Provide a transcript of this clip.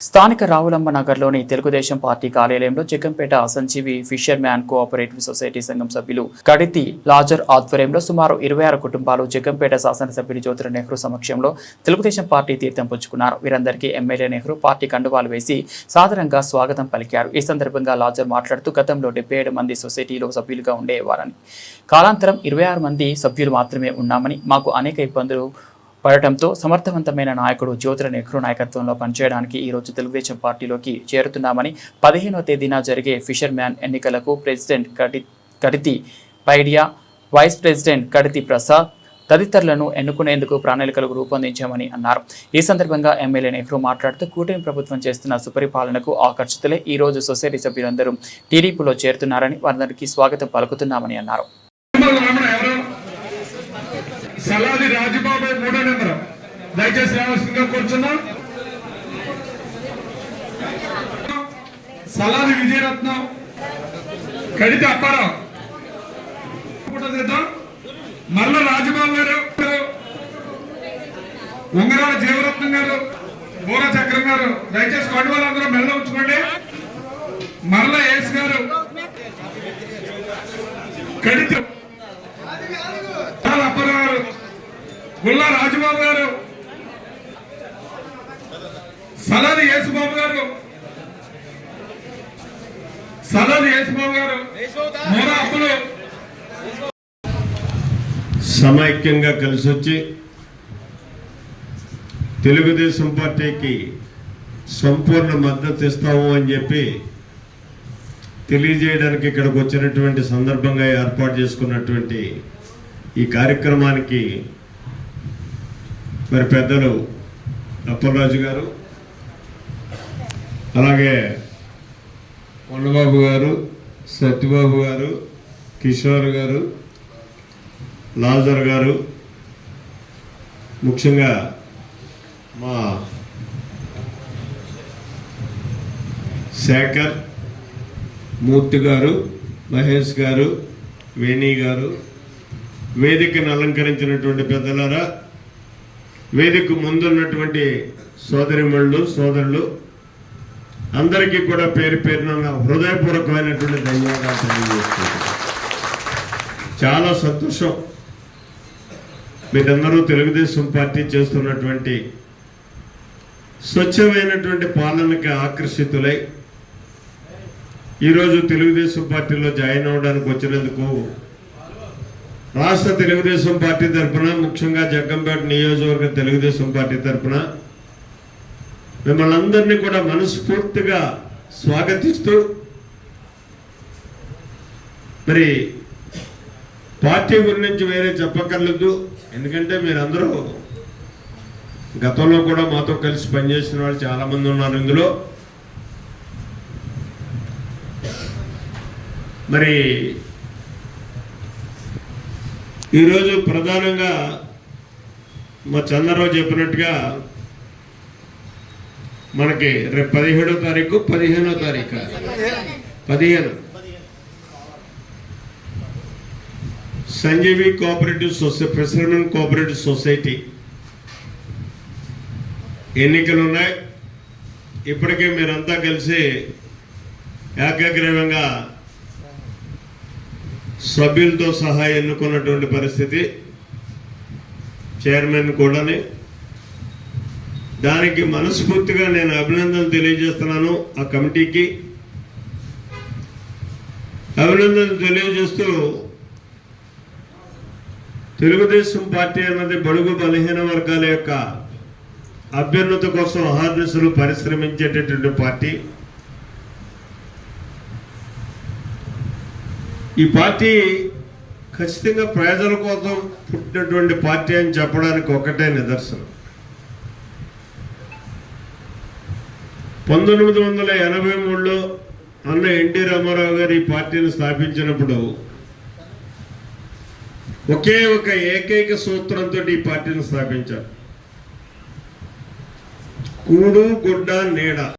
స్థానిక రావులమ్మ నగర్లోని తెలుగుదేశం పార్టీ కార్యాలయంలో Jaggampeta Sanjeevi fisherman cooperative society సంఘం సభ్యులు కడితి లాజర్ ఆధ్వర్యంలో సుమారు ఇరవై ఆరు కుటుంబాలు జగ్గంపేట శాసనసభ్యులు జ్యోతిర నెహ్రూ సమక్షంలో తెలుగుదేశం పార్టీ తీర్థం పుచ్చుకున్నారు. వీరందరికీ ఎమ్మెల్యే నెహ్రూ పార్టీ కండువాలు వేసి సాధారణంగా స్వాగతం పలికారు. ఈ సందర్భంగా లాజర్ మాట్లాడుతూ గతంలో డెబ్బై ఏడు మంది సొసైటీలో సభ్యులుగా ఉండేవారని. కాలాంతరం ఇరవై ఆరు మంది సభ్యులు మాత్రమే ఉన్నామని మాకు అనేక ఇబ్బందులు పడటంతో సమర్థవంతమైన నాయకుడు జ్యోతిర నెహ్రూ నాయకత్వంలో పనిచేయడానికి ఈరోజు తెలుగుదేశం పార్టీలోకి చేరుతున్నామని పదిహేనో తేదీన జరిగే ఫిషర్మ్యాన్ ఎన్నికలకు ప్రెసిడెంట్ కడి కడితి పైడియా వైస్ ప్రెసిడెంట్ కడితి ప్రసాద్ తదితరులను ఎన్నుకునేందుకు ప్రణాళికలు రూపొందించామని అన్నారు. ఈ సందర్భంగా ఎమ్మెల్యే నెహ్రూ మాట్లాడుతూ కూటమి ప్రభుత్వం చేస్తున్న సుపరిపాలనకు ఆకర్షితులే ఈ రోజు సొసైటీ సభ్యులందరూ టీడీపీలో చేరుతున్నారని వారందరికీ స్వాగతం పలుకుతున్నామని అన్నారు. దయచేసి రావాల్సిందిగా కూర్చున్నా. సలాది విజయరత్నం కడిత అప్పారావు. మరల తీద్దాం. రాజబాబు గారు ఉంగరాల జీవరత్నం గారు బోర చక్రం గారు దయచేసి కొట్టి వాళ్ళందరూ మెల్ల ఉంచుకోండి. మరల ఏస్ గారు కడిత చాలా అప్పారావు గారు గుల్లా రాజబాబు గారు సలాది యేసుబాబు గారు. సలాది యేసుబాబు గారు. మోరా అప్పులు. సమైక్యంగా కలిసి వచ్చి తెలుగుదేశం పార్టీకి సంపూర్ణ మద్దతు ఇస్తాము అని చెప్పి తెలియజేయడానికి ఇక్కడికి వచ్చినటువంటి సందర్భంగా ఏర్పాటు చేసుకున్నటువంటి ఈ కార్యక్రమానికి మరి పెద్దలు అప్పలరాజు గారు అలాగే కొండబాబు గారు సత్యబాబు గారు కిషోర్ గారు లాజర్ గారు ముఖ్యంగా మా శేఖర్ మూర్తి గారు మహేష్ గారు వేణి గారు వేదికను అలంకరించినటువంటి పెద్దలారా వేదిక ముందున్నటువంటి సోదరిమణులు సోదరులు అందరికీ కూడా పేరు పేరున హృదయపూర్వకమైనటువంటి ధన్యవాదాలు తెలియజేస్తున్నాను. చాలా సంతోషం. మీరందరూ తెలుగుదేశం పార్టీ చేస్తున్నటువంటి స్వచ్ఛమైనటువంటి పాలనకి ఆకర్షితులై ఈరోజు తెలుగుదేశం పార్టీలో జాయిన్ అవ్వడానికి వచ్చినందుకు రాష్ట్ర తెలుగుదేశం పార్టీ తరఫున ముఖ్యంగా జగ్గంపేట నియోజకవర్గ తెలుగుదేశం పార్టీ తరఫున మిమ్మల్ని అందరినీ కూడా మనస్ఫూర్తిగా స్వాగతిస్తూ మరి పార్టీ గురించి వేరే చెప్పక్కర్లేదు. ఎందుకంటే మీరందరూ గతంలో కూడా మాతో కలిసి పనిచేసిన వాళ్ళు చాలామంది ఉన్నారు ఇందులో. మరి ఈరోజు ప్రధానంగా మా చంద్రరావు చెప్పినట్టుగా మనకి రేపు పదిహేడో తారీఖు పదిహేనో తారీఖు. పదిహేను. Sanjeevi cooperative society fishermen cooperative society ఎన్నికలు ఉన్నాయి ఇప్పటికే మీరంతా కలిసి ఏకాగ్రీవంగా సభ్యులతో సహా ఎన్నుకున్నటువంటి పరిస్థితి. చైర్మన్ కూడాని దానికి మనస్ఫూర్తిగా నేను అభినందనలు తెలియజేస్తున్నాను ఆ కమిటీకి. అభినందనలు తెలియజేస్తూ తెలుగుదేశం పార్టీ అన్నది బడుగు బలహీన వర్గాల యొక్క అభ్యున్నత కోసం అహార్నిశలు పరిశ్రమించేటటువంటి పార్టీ. ఈ పార్టీ ఖచ్చితంగా ప్రజల కోసం పుట్టినటువంటి పార్టీ అని చెప్పడానికి ఒకటే నిదర్శనం. పంతొమ్మిది వందల ఎనభై మూడులో అన్న ఎన్టీ రామారావు గారు ఈ పార్టీని స్థాపించినప్పుడు ఒకే ఒక ఏకైక సూత్రంతో ఈ పార్టీని స్థాపించారు. కూడు గుడ్డ నీడ.